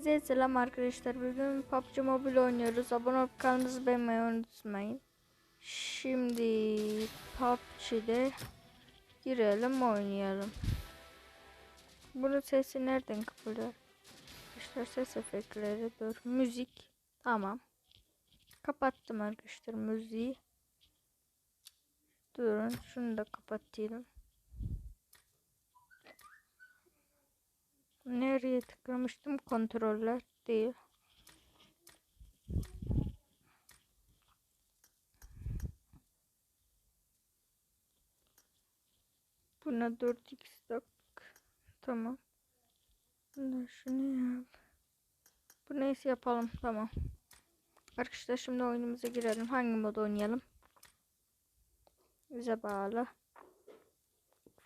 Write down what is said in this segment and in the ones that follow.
Selam arkadaşlar. Bugün PUBG Mobile oynuyoruz. Abone olup kanalımızı beğenmeyi unutmayın. Şimdi PUBG'de girelim oynayalım. Bunun sesi nereden kapılıyor? Arkadaşlar ses efektleri dur. Müzik. Tamam. Kapattım arkadaşlar müziği. Durun şunu da kapatayım. Nereye tıklamıştım? Kontroller değil. Buna 4x tak. Tamam. Buna şunu yap. Bu neyse yapalım. Tamam. Arkadaşlar şimdi oyunumuza girelim. Hangi mod oynayalım? Bize bağlı.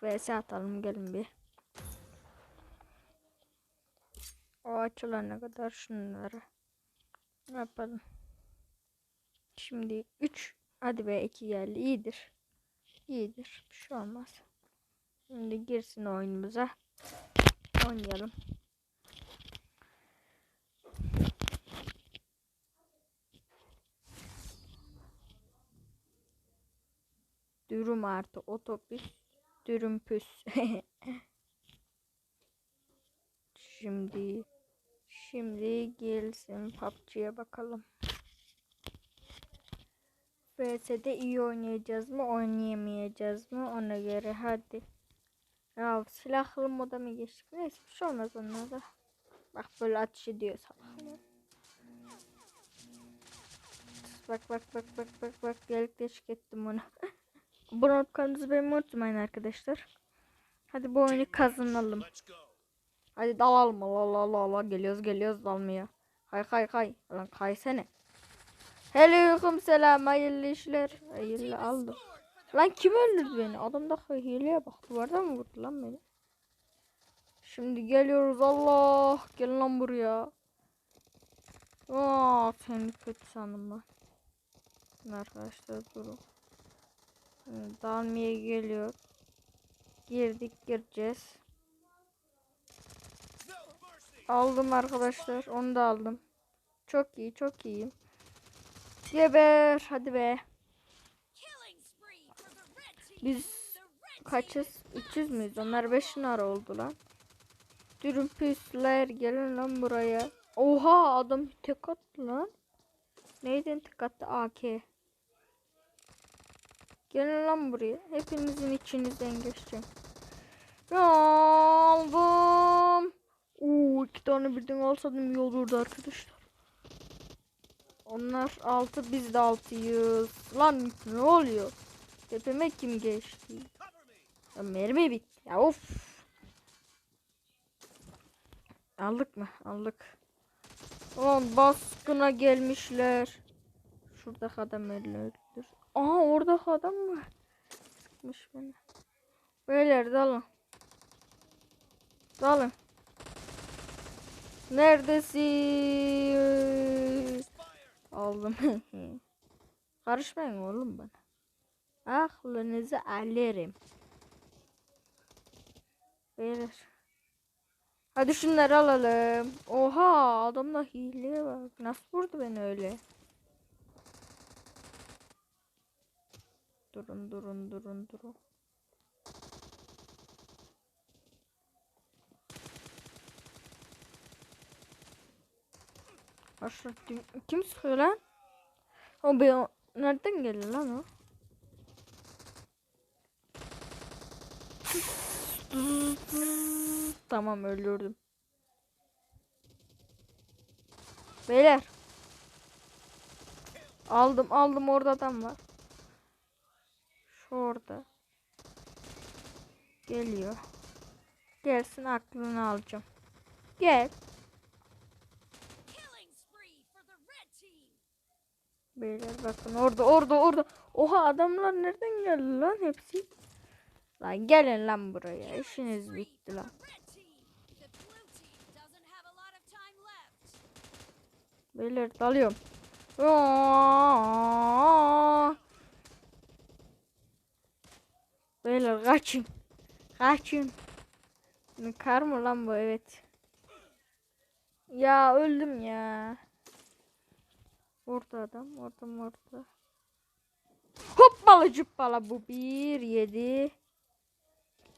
VS atalım gelin bir. O açılana kadar şunları yapalım. Şimdi 3 hadi be 2 geldi. iyidir. İyidir. Bir şey olmaz. Şimdi girsin oyunumuza. Oynayalım. Dürüm artı otobüs. Dürüm püs. Şimdi şimdi gelsin PUBG'ye bakalım. VS'de iyi oynayacağız mı oynayamayacağız mı ona göre hadi. Ya silahlı moda mı geçtik? Neyse bir şey olmaz onlara. Bak böyle ateş ediyor salak. Bak bak bak bak bak bak gelip teşvik ettim onu. Abone olup kanalımızı beğenmeyi unutmayın arkadaşlar. Hadi bu oyunu kazanalım. Hadi dalalım. Allah Allah Allah Allah. Geliyoruz geliyoruz dalmaya. Kay kay kay. Lan kaysene. Aleyküm selam. Hayırlı işler. Hayırlı aldım. Lan kim öldürdü beni? Adam da hileye bak. Duvarda mı vurdu lan beni? Şimdi geliyoruz. Allah. Gel lan buraya. Aa, seni kötü sandım ben. Arkadaşlar durun. Dalmaya geliyor. Girdik gireceğiz. Aldım arkadaşlar. Onu da aldım. Çok iyi, çok iyiyim. Geber. Hadi be. Biz kaçız? 300 müyüz? Onlar 5 numara oldu lan. Dürüm püsler gelin lan buraya. Oha adam tek attı lan. Neyden tek attı? AK. Gelin lan buraya. Hepinizin içinizden geçeceğim. Ya aldım. Oo iki tane birden alsaydım iyi olurdu arkadaşlar. Onlar altı biz de altıyız. Lan ne oluyor? Tepeme kim geçti? Ya mermi bitti. Ya of. Aldık mı? Aldık. Ulan baskına gelmişler. Şurada adam öldür. Aha orada adam var. Sıkmış beni. Beyler dalın. Dalın. Neredesin? Aldım. Karışmayın oğlum bana. Aklınızı alırım. Beyler. Hadi şunları alalım. Oha adamda hileye bak. Nasıl vurdu beni öyle? Durun durun durun durun. Aşağı kim, sıkıyor lan? O be nereden geldi lan o? tamam öldürdüm. Beyler. Aldım aldım orada adam var. Şu orada. Geliyor. Gelsin aklını alacağım. Gel. Beyler bakın orada orada orada. Oha adamlar nereden geldi lan hepsi? Lan gelin lan buraya. İşiniz bitti lan. Beyler dalıyorum. Beyler kaçın. Kaçın. Kar mı lan bu evet. Ya öldüm ya. Orada adam, orada orada. Hoppala cüppala bu bir yedi.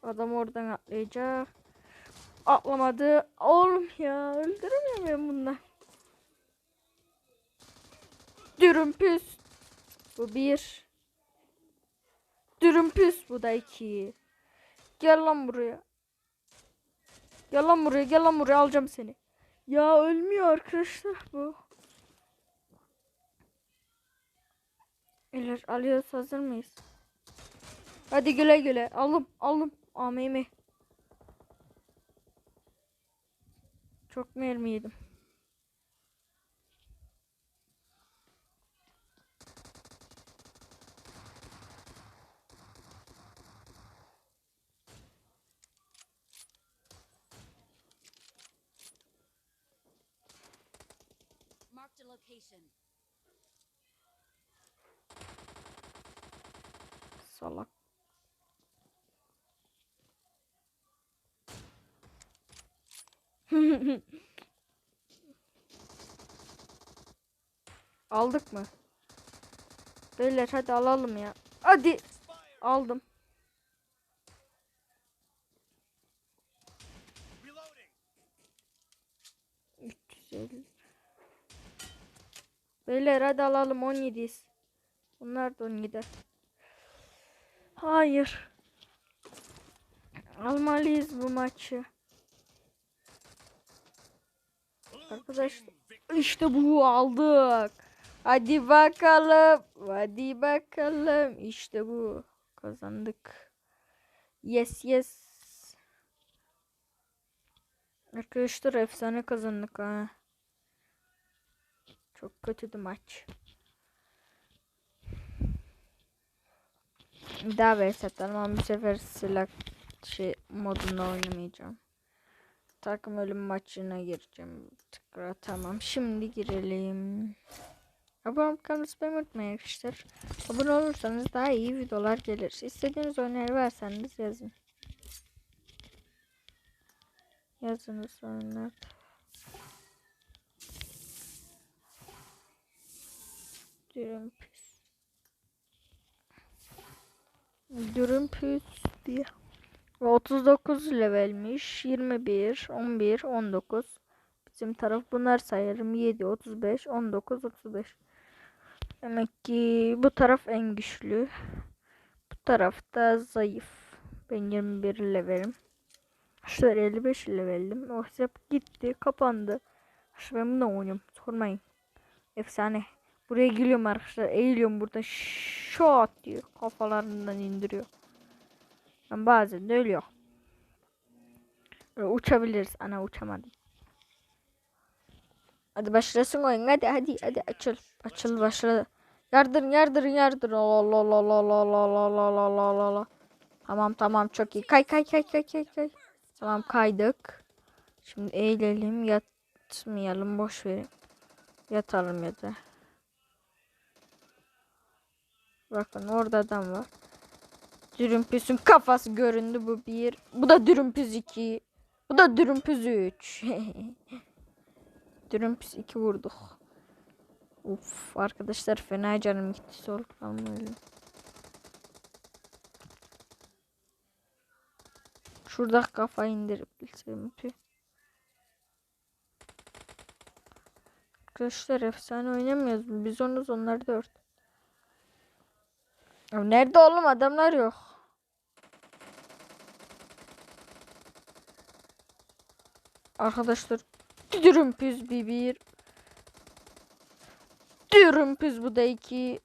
Adam oradan atlayacak. Atlamadı. Oğlum ya öldüremiyorum ben bundan. Dürümpüs. Bu bir. Dürümpüs bu da iki. Gel lan buraya. Gel lan buraya gel lan buraya alacağım seni. Ya ölmüyor arkadaşlar bu. Eller alıyoruz hazır mıyız? Hadi güle güle alım alım amemi. Çok mermi yedim. Location. Salak. Aldık mı? Beyler hadi alalım ya. Hadi. Aldım. Reloading. 350. Beyler hadi alalım 17'yiz. Bunlar da 17. Hayır. Almalıyız bu maçı. Arkadaşlar işte bu aldık. Hadi bakalım. Hadi bakalım. İşte bu. Kazandık. Yes yes. Arkadaşlar efsane kazandık ha. Çok kötüydü maç. Daha vs atalım ama bu sefer silah şey modunda oynamayacağım. Takım ölüm maçına gireceğim. Tekrar tamam. Şimdi girelim. Abone olup kanalı spam unutmayın arkadaşlar. Abone olursanız daha iyi videolar gelir. İstediğiniz oyunları verseniz yazın. Yazınız oyunlar. Dürüm püs. Dürüm püs diye. Ve 39 levelmiş. 21, 11, 19. Bizim taraf bunlar sayarım. 7, 35, 19, 35. Demek ki bu taraf en güçlü. Bu taraf da zayıf. Ben 21 levelim. Şöyle 55 leveldim. O hesap gitti. Kapandı. İşte ben bununla oynuyorum. Sormayın. Efsane. Buraya geliyorum arkadaşlar. Eğiliyorum burada. Şot diyor. Kafalarından indiriyor. Ben bazen de uçabiliriz. Ana uçamadım. Hadi başlasın oyun. Hadi hadi açıl. Açıl başladı. Yardırın yardırın yardırın. Allah Allah Allah Allah Allah Allah Allah Allah Allah Allah. Tamam tamam çok iyi. Kay kay kay kay kay kay. Tamam kaydık. Şimdi eğilelim yatmayalım boş verin. Yatalım ya da. Bakın orada adam var. Dürümpüsün kafası göründü bu bir. Bu da dürümpüz iki. Bu da dürümpüz üç. dürümpüz iki vurduk. Uf arkadaşlar fena canım gitti soluklanma öyle. Şurada kafa indirip bilsem. tüh. Arkadaşlar efsane oynamıyoruz. Biz onuz onlar dört. Nerede oğlum adamlar yok. Arkadaşlar dürümpüz bir bir. Dürümpüz bu da iki.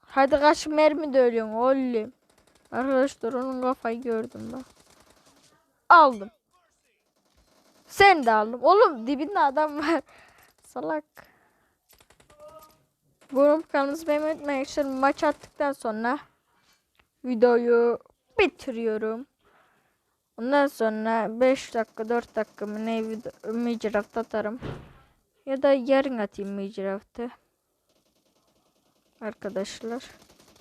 Hadi kaç mermi de ölüyorsun oğlum. Arkadaşlar onun kafayı gördüm ben. Aldım. Sen de aldım. Oğlum dibinde adam var. Salak. Bunun kanalınızı beğenmeyi unutmayın. arkadaşlar. Maç attıktan sonra videoyu bitiriyorum. Ondan sonra 5 dakika 4 dakika mı ne Minecraft atarım. Ya da yarın atayım Minecraft'ı. Arkadaşlar.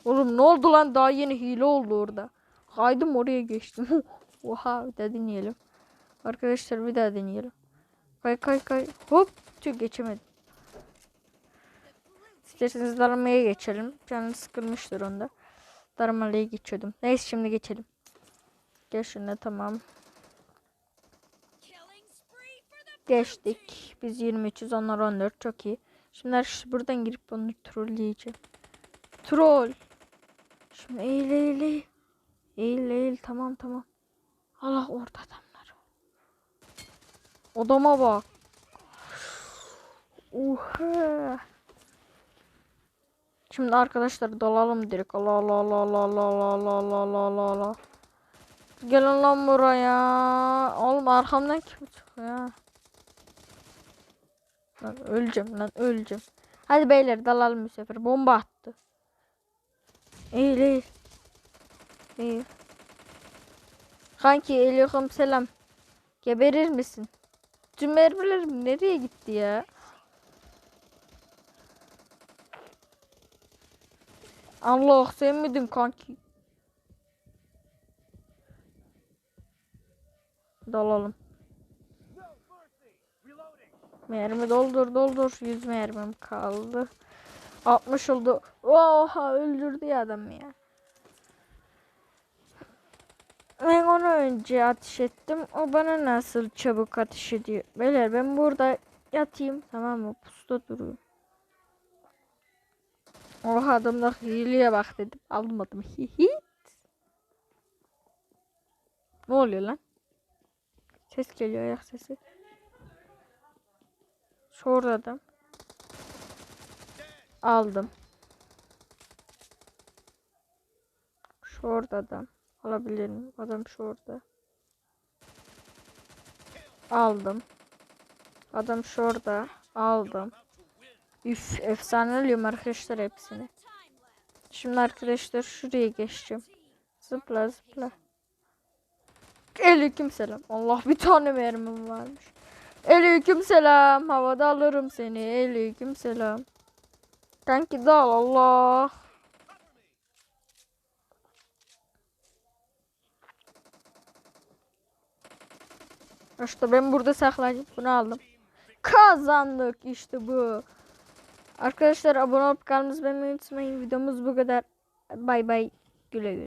Oğlum ne oldu lan daha yeni hile oldu orada. Kaydım oraya geçtim. Oha bir daha deneyelim. Arkadaşlar bir daha deneyelim. Kay kay kay. Hop. Tüh geçemedim. İsterseniz daramaya geçelim. Canım sıkılmıştır onda. Daramalıya geçiyordum. Neyse şimdi geçelim. Gel şuna tamam. Geçtik. Biz 23'üz onlar 14 çok iyi. Şimdi her- buradan girip onu trolleyeceğim. Troll. Şimdi eğil eğil. Eğil eğil tamam tamam. Allah orada adamlar. Odama bak. Oha. Şimdi arkadaşlar dalalım direkt. Allah Allah Allah Allah Allah Allah Allah Allah Allah Allah. Gelin lan buraya. Oğlum arkamdan kim çıkıyor ya? Lan öleceğim lan öleceğim. Hadi beyler dalalım bu sefer. Bomba attı. Eğil eğil. Eğil. Kanki aleyküm selam. Geberir misin? Tüm mermilerim nereye gitti ya? Allah sen miydin kanki? Dalalım. Mermi doldur doldur. 100 mermim kaldı. 60 oldu. Oha öldürdü ya adam ya. Ben onu önce ateş ettim. O bana nasıl çabuk ateş ediyor. Beyler ben burada yatayım tamam mı? Pusta duruyor. Oha adamda hileye bak dedim. Almadım. Hihit. Ne oluyor lan? Ses geliyor ayak sesi. Şurada adam. Aldım. Şurada adam. Alabilir miyim? Adam şurada. Aldım. Adam şurada. Aldım. Üf efsane ölüyorum arkadaşlar hepsini. Şimdi arkadaşlar şuraya geçeceğim. Zıpla zıpla. Aleyküm selam. Allah bir tane mermim varmış. Aleyküm selam. Havada alırım seni. Aleyküm selam. Kanki dal Allah. İşte ben burada saklanıp bunu aldım. Kazandık işte bu. Arkadaşlar abone olup kanalımızı beğenmeyi unutmayın. Videomuz bu kadar. Bay bay. Güle güle.